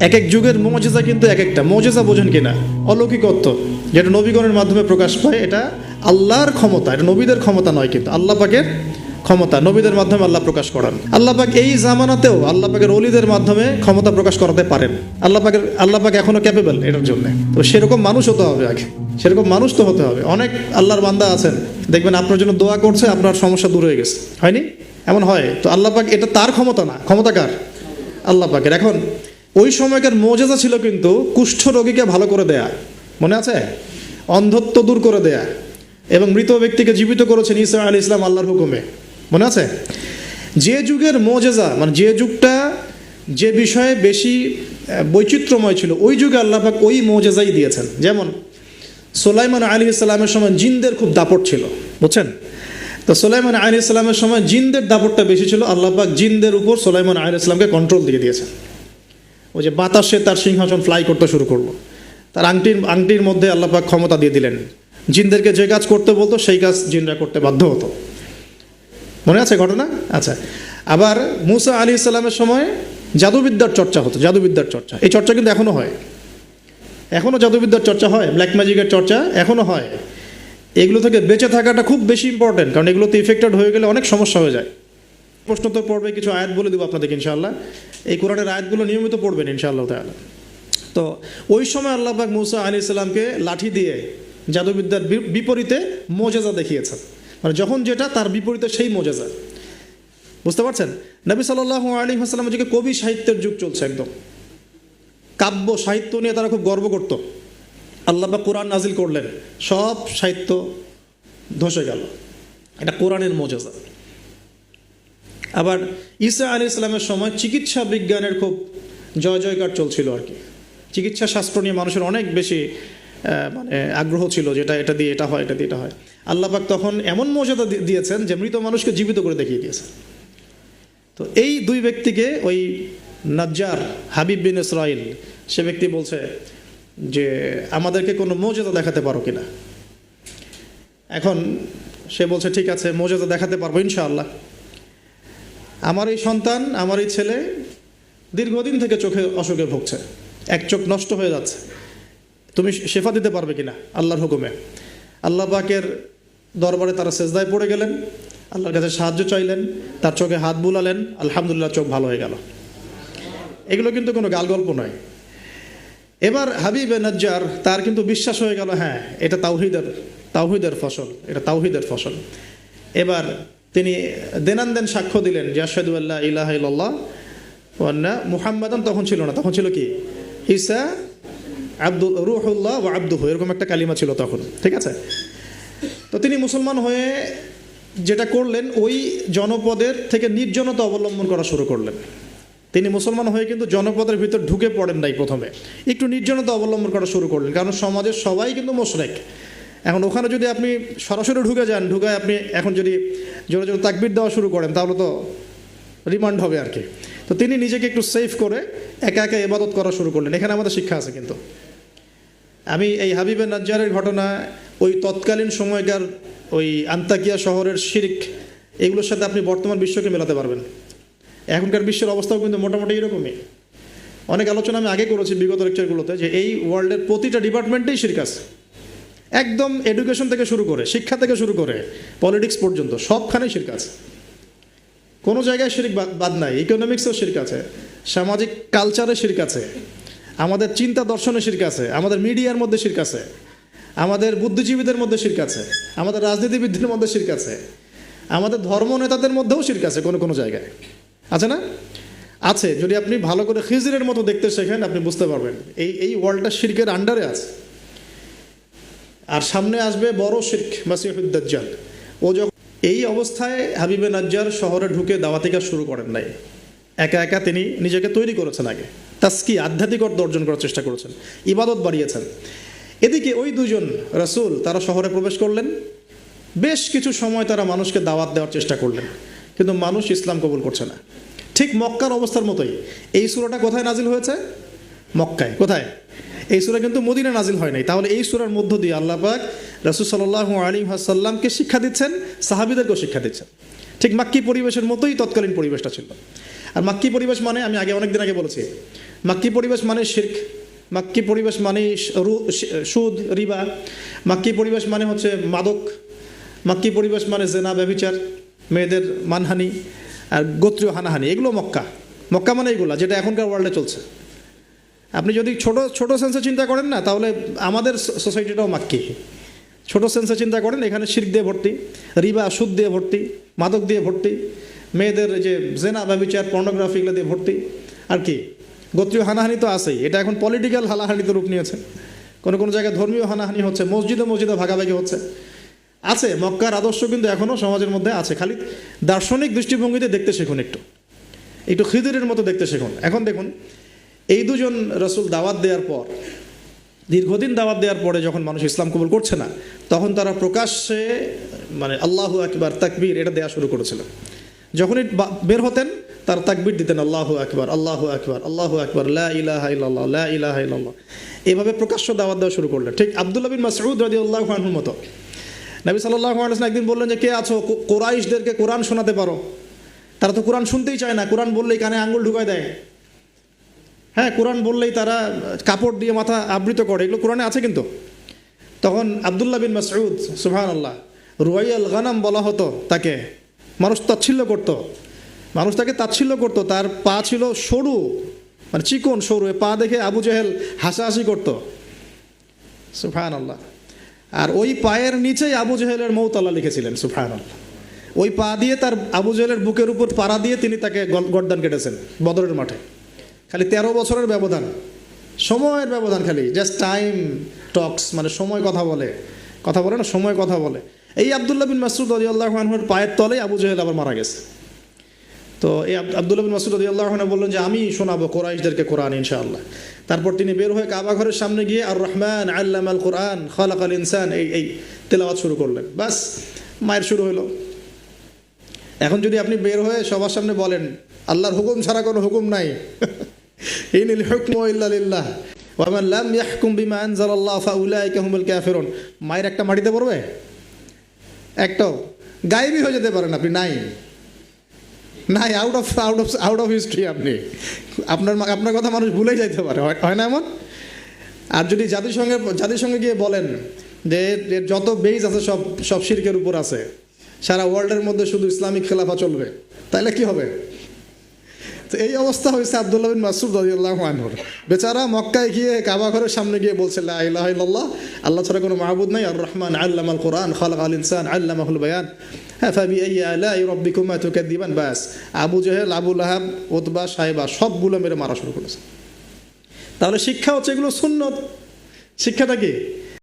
এক এক যুগের মজেজা কিন্তু এক একটা। মজেজা বোঝেন কিনা? অলৌকিকত্ব। যেটা নবীগণের মাধ্যমে প্রকাশ পায়, এটা আল্লাহর ক্ষমতা। এটা নবীদের ক্ষমতা নয় কিন্তু, আল্লাহ পাকের ক্ষমতা। নবীদের মাধ্যমে আল্লাহ প্রকাশ করান। আল্লাহ পাক এই জামানাতেও আল্লাহ পাকের অলিদের মাধ্যমে ক্ষমতা প্রকাশ করাতে পারেন। আল্লাহ পাকের, আল্লাহ পাক এখনও ক্যাপেবল এটার জন্য। তো সেরকম মানুষ হতে হবে আগে। সেরকম মানুষ তো হতে হবে। অনেক আল্লাহর বান্দা আছেন। দেখবেন আপনার জন্য দোয়া করছে, আপনার সমস্যা দূর হয়ে গেছে। হয়নি? এমন হয়। তো আল্লাহ পাক এটা তার ক্ষমতা না। ক্ষমতা কার? আল্লাহ পাকের। এখন ওই সময়কার মজেজা ছিল কিন্তু কুষ্ঠ রোগীকে ভালো করে দেয়া। মনে আছে? অন্ধত্ব দূর করে দেয়া। এবং মৃত ব্যক্তিকে জীবিত করেছেন ইসা আলী ইসলাম আল্লাহর হুকুমে। মনে আছে? যে যুগের মজেজা মানে যে যুগটা যে বিষয়ে বেশি বৈচিত্র্যময় ছিল, ওই যুগে আল্লাহ পাক ওই মজেজাই দিয়েছেন। যেমন সোলাইমান আলী ইসলামের সময় জিনদের খুব দাপট ছিল, বুঝছেন? তো সোলাইমান আলী ইসলামের সময় জিনদের দাপটটা বেশি ছিল, আল্লাহ পাক জিনদের উপর সোলাইমান আলী ইসলামকে কন্ট্রোল দিয়ে দিয়েছেন। ওই যে বাতাসে তার সিংহাসন ফ্লাই করতে শুরু করল। তার আংটির আংটির মধ্যে আল্লাহ পাক ক্ষমতা দিয়ে দিলেন। জিনদেরকে যে কাজ করতে বলতো, সেই কাজ জিনরা করতে বাধ্য হতো। মনে আছে ঘটনা? আচ্ছা। আবার মুসা আলী ইসলামের সময় জাদুবিদ্যার চর্চা হতো, জাদুবিদ্যার চর্চা। এই চর্চা কিন্তু এখনও হয়। এখনও জাদুবিদ্যার চর্চা হয় ব্ল্যাক ম্যাজিকের চর্চা এখনও হয়। এগুলো থেকে বেঁচে থাকাটা খুব বেশি ইম্পর্টেন্ট কারণ এগুলোতে ইফেক্টেড হয়ে গেলে অনেক সমস্যা হয়ে যায়। প্রশ্নোত্তর পর্বে কিছু আয়াত বলে দেবো আপনাদেরকে ইনশাআল্লাহ। এই কোরআনের আয়াতগুলো নিয়মিত পড়বেন ইনশাআল্লাহ তাহলে তো ওই সময় আল্লাহ পাক মুসা আলী ইসলামকে লাঠি দিয়ে জাদুবিদ্যার বিপরীতে মোজেজা দেখিয়েছেন। মানে যখন যেটা, তার বিপরীতে সেই মোজেজা। বুঝতে পারছেন? নবী সাল্লাহ আলী হাসলামের যুগে কবি সাহিত্যের যুগ চলছে একদম। কাব্য, সাহিত্য নিয়ে তারা খুব গর্ব করত। আল্লাহ পাক কোরআন নাজিল করলেন। সব সাহিত্য ধসে গেল। এটা কোরআনের মোজেজা। আবার ঈসা আলী ইসলামের সময় চিকিৎসা বিজ্ঞানের খুব জয় জয়কার চলছিল আর কি। চিকিৎসা শাস্ত্র নিয়ে মানুষের অনেক বেশি মানে আগ্রহ ছিল যেটা, এটা দিয়ে এটা হয়, এটা দিয়ে এটা হয়। আল্লাহ পাক তখন এমন মর্যাদা দিয়েছেন যে মৃত মানুষকে জীবিত করে দেখিয়ে দিয়েছেন। তো এই দুই ব্যক্তিকে ওই নাজ্জার হাবিব বিন ইসরাইল, সে ব্যক্তি বলছে যে, আমাদেরকে কোনো মর্যাদা দেখাতে পারো কিনা? এখন সে বলছে, ঠিক আছে, মর্যাদা দেখাতে পারব ইনশাআল্লাহ। আমার এই সন্তান, আমার এই ছেলে দীর্ঘদিন থেকে চোখে অসুখে ভুগছে। এক চোখ নষ্ট হয়ে যাচ্ছে। তুমি শেফা দিতে পারবে কিনা? আল্লাহর হুকুমে। আল্লাহ পাকের দরবারে তারা সেজদায় পড়ে গেলেন। আল্লাহর কাছে সাহায্য চাইলেন। তার চোখে হাত বুলালেন। আলহামদুলিল্লাহ চোখ ভালো হয়ে গেল। এগুলো কিন্তু কোনো গাল গল্প নয়। এবার হাবিব নজ্জার, তার কিন্তু বিশ্বাস হয়ে গেল হ্যাঁ এটা তাওহিদের তাওহিদের ফসল, এটা তাওহিদের ফসল। এবার তিনি দেনান দেন সাক্ষ্য দিলেন জাসাদু আল্লাহ ইলাহ ইল্লাহ ওয়ান্না মুহাম্মাদান তখন ছিল না। তখন ছিল কি? ঈসা আব্দুল, রুহুল্লাহ ও আব্দুহ। এরকম একটা কালিমা ছিল তখন। ঠিক আছে? তো তিনি মুসলমান হয়ে যেটা করলেন, ওই জনপদের থেকে নির্জনতা অবলম্বন করা শুরু করলেন। তিনি মুসলমান হয়ে কিন্তু জনপদের ভিতর ঢুকে পড়েন নাই প্রথমে। একটু নির্জনতা অবলম্বন করা শুরু করলেন। কারণ সমাজের সবাই কিন্তু মোশরেক। এখন ওখানে যদি আপনি সরাসরি ঢুকে যান ঢুকে আপনি এখন যদি জোরে জোরে তাকবির দেওয়া শুরু করেন, তাহলে তো রিমান্ড হবে আর কি। তো তিনি নিজেকে একটু সেফ করে একা একা ইবাদত করা শুরু করলেন। এখানে আমাদের শিক্ষা আছে কিন্তু। আমি এই হাবিবের নাজ্জারের ঘটনা, ওই তৎকালীন সময়কার ওই আন্তাকিয়া শহরের শিরিক, এগুলোর সাথে আপনি বর্তমান বিশ্বকে মেলাতে পারবেন। এখনকার বিশ্বের অবস্থাও কিন্তু মোটামুটি এরকমই। অনেক আলোচনা আমি আগে করেছি বিগত লেকচারগুলোতে যে এই ওয়ার্ল্ডের প্রতিটা ডিপার্টমেন্টেই শিরিক আছে। একদম এডুকেশন থেকে শুরু করে, শিক্ষা থেকে শুরু করে পলিটিক্স পর্যন্ত সবখানেই শিরক আছে। কোনো জায়গায় শিরিক বাদ নাই ইকোনমিক্সেও শিরক আছে, সামাজিক কালচারে শিরক আছে, আমাদের চিন্তা দর্শনে শিরক আছে, আমাদের মিডিয়ার মধ্যে শিরক আছে, আমাদের বুদ্ধিজীবীদের মধ্যে শিরক আছে, আমাদের রাজনীতিবিদদের মধ্যে শিরক আছে, আমাদের ধর্ম নেতাদের মধ্যেও শিরক আছে কোনো কোনো জায়গায়। আছে না? আছে, যদি আপনি ভালো করে খিজরের মতো দেখতে শেখেন, আপনি বুঝতে পারবেন। এই এই ওয়ার্ল্ডটা শিরকের আন্ডারে আছে। সামনে আসবে বড় শির্ক মাসিহুদ্দাজ্জাল ও যখন এই অবস্থায় হাবিবে নাজ্জার শহরে ঢুকে দাওয়াতি কাজ শুরু করেন নাই। একা একা তিনি নিজেকে তৈরি করেছেন আগে। তাস্কি আধ্যাত্মিক অর্থ অর্জন করার চেষ্টা করেছেন, ইবাদত বাড়িয়েছেন। এদিকে ওই দুজন রাসূল তারা শহরে প্রবেশ করলেন। বেশ কিছু সময় তারা মানুষকে দাওয়াত দেওয়ার চেষ্টা করলেন, কিন্তু মানুষ ইসলাম কবুল করছে না। ঠিক মক্কার অবস্থার মতোই। এই সুরাটা কোথায় নাজিল হয়েছে? মক্কায়। কোথায়? এই সুরা কিন্তু মদিনা নাজিল হয় নাই। তাহলে এই সুরার মধ্য দিয়ে আল্লাহ পাক রসুল সাল্লাহ আলী হাসাল্লামকে শিক্ষা দিচ্ছেন? সাহাবিদেরকেও শিক্ষা দিচ্ছেন। ঠিক মাক্কি পরিবেশের মতোই তৎকালীন পরিবেশটা ছিল। আর মাক্কি পরিবেশ মানে আমি আগে অনেকদিন আগে বলেছি, মাক্কি পরিবেশ মানে শির্ক, মাক্কি পরিবেশ মানে সুদ, রিবা, মাক্কি পরিবেশ মানে হচ্ছে মাদক, মাক্কি পরিবেশ মানে জেনা, ব্যভিচার, মেয়েদের মানহানি আর গোত্রীয় হানাহানি, এগুলো মক্কা। মক্কা মানে এগুলো, যেটা এখনকার ওয়ার্ল্ডে চলছে। আপনি যদি ছোট ছোট সেন্সে চিন্তা করেন না, তাহলে আমাদের সোসাইটিটাও মাক্কি। ছোট সেন্সে চিন্তা করেন, এখানে শির্ক দিয়ে ভর্তি, রিবা, সুদ দিয়ে ভর্তি, মাদক দিয়ে ভর্তি, মেয়েদের যে জেনা, ব্যবচার পর্নোগ্রাফি এগুলো দিয়ে ভর্তি, আর কি? গোত্রীয় হানাহানি তো আছেই, এটা এখন পলিটিক্যাল হানাহানিতে রূপ নিয়েছে। কোনো কোনো জায়গায় ধর্মীয় হানাহানি হচ্ছে, মসজিদে মসজিদে ভাগাভাগি হচ্ছে। আছে, মক্কার আদর্শ কিন্তু এখনও সমাজের মধ্যে আছে, খালি দার্শনিক দৃষ্টিভঙ্গিতে দেখতে শিখুন একটু। একটু খিদিরের মতো দেখতে শিখুন। এখন দেখুন এই দুজন রসুল দাওয়াত দেওয়ার পর, দীর্ঘদিন দাওয়াত দেওয়ার পরে যখন মানুষ ইসলাম কবুল করছে না, তখন তারা প্রকাশ্যে মানে আল্লাহ আকবার, তাকবীর, এটা দেওয়া শুরু করেছিল। যখনই বের হতেন, তার তাকবীর দিতেন, আল্লাহ আকবার আল্লাহ আকবার আল্লাহ আকবার, লা লা এভাবে প্রকাশ্য দাওয়াত দেওয়া শুরু করলেন। ঠিক আব্দুল্লাহ বিন মাসউদ রাদিয়াল্লাহু আনহুর মতো। নবী সাল্লাল্লাহু আলাইহি একদিন বললেন যে, কে আছো? কোরাইশদেরকে কোরআন শোনাতে পারো? তারা তো কোরআন শুনতেই চায় না। কোরআন বললেই কানে আঙ্গুল ঢুকায় দেয়। হ্যাঁ কোরআন বললেই তারা কাপড় দিয়ে মাথা আবৃত করে, এগুলো কোরআনে আছে কিন্তু। তখন আবদুল্লাহ বিন মাসউদ সুহান আল্লাহ রুয়াইয়াল গানাম বলা হতো তাকে। মানুষ তাচ্ছিল্য করত। মানুষ তাকে তাচ্ছিল্য করত। তার পা ছিল সরু মানে চিকন সরু পা দেখে আবু জেহেল হাসাহাসি করত। সুফান আল্লাহ আর ওই পায়ের নিচেই আবু জেহেলের মৌতাল্লাহ লিখেছিলেন সুফান আল্লাহ ওই পা দিয়ে তার আবু জেহেলের বুকের উপর পাড়া দিয়ে তিনি তাকে গর্দান কেটেছেন, বদরের মাঠে। খালি তেরো বছরের ব্যবধান। সময়ের ব্যবধান খালি জাস্ট টাইম টক্স মানে সময় কথা বলে। কথা বলে না, সময় কথা বলে। এই আবদুল্লাহ বিন মাসুদ আল্লাহর পায়ের তলেই আবু জেহেল আবার মারা গেছে। তো এই আব- আবদুল্লাহ বিন মাসুদ আলী আল্লাহ বললেন যে, আমি শোনাবো কোরাইশদেরকে কোরআন, ইনশাআল্লাহ। তারপর তিনি বের হয়ে কাবা ঘরের সামনে গিয়ে আর রহমান আল্লাম আল কোরআন খালাক আল ইনসান, এই এই তেলাওয়াত শুরু করলেন। বাস, মায়ের শুরু হলো। এখন যদি আপনি বের হয়ে সবার সামনে বলেন, আল্লাহর হুকুম ছাড়া কোনো হুকুম নাই। ইনিল হুকমু ইল্লা লিল্লাহ ওয়া মান লাম ইয়াহকুম বিমা আনজালাল্লাহ ফাউলাইকা হুমুল কাফিরুন মায়ের একটা মাটিতে পড়বে? একটাও। গায়েবই হয়ে যেতে পারেন আপনি, নাই। নাই out of out of out of history আপনি। আপনার আপনার কথা মানুষ ভুলে যাইতে পারে। হয় না এমন? আর যদি জাতিসংঘের, জাতিসংঘে গিয়ে বলেন যে যত বেইজ আছে সব সব শিরকের উপর আছে, সারা ওয়ার্ল্ডের মধ্যে শুধু ইসলামিক খেলাফা চলবে তাহলে কি হবে? তো এই অবস্থা হয়েছে আবদুল্লাহ বিন মাসুদ রাদিয়াল্লাহু আনহুর বেচারা মক্কায় গিয়ে কাবা ঘরের সামনে গিয়ে বলছে, লা ইলাহা আল্লাহ ছাড়া কোনো মাহবুদ নাই। আর রহমান আল্লাম আল কোরআন খালাক আল ইনসান, আল্লামাহুল বায়ান। হ্যাঁ ফাবি আই আলাই রব্বিকুমা তুকাদ্দিবান, বাস। আবু জেহেল, আবু লাহাব ওতবা সাহেবা সবগুলো মেরে মারা শুরু করেছে। তাহলে শিক্ষা হচ্ছে এগুলো সুন্নত। শিক্ষাটা কি?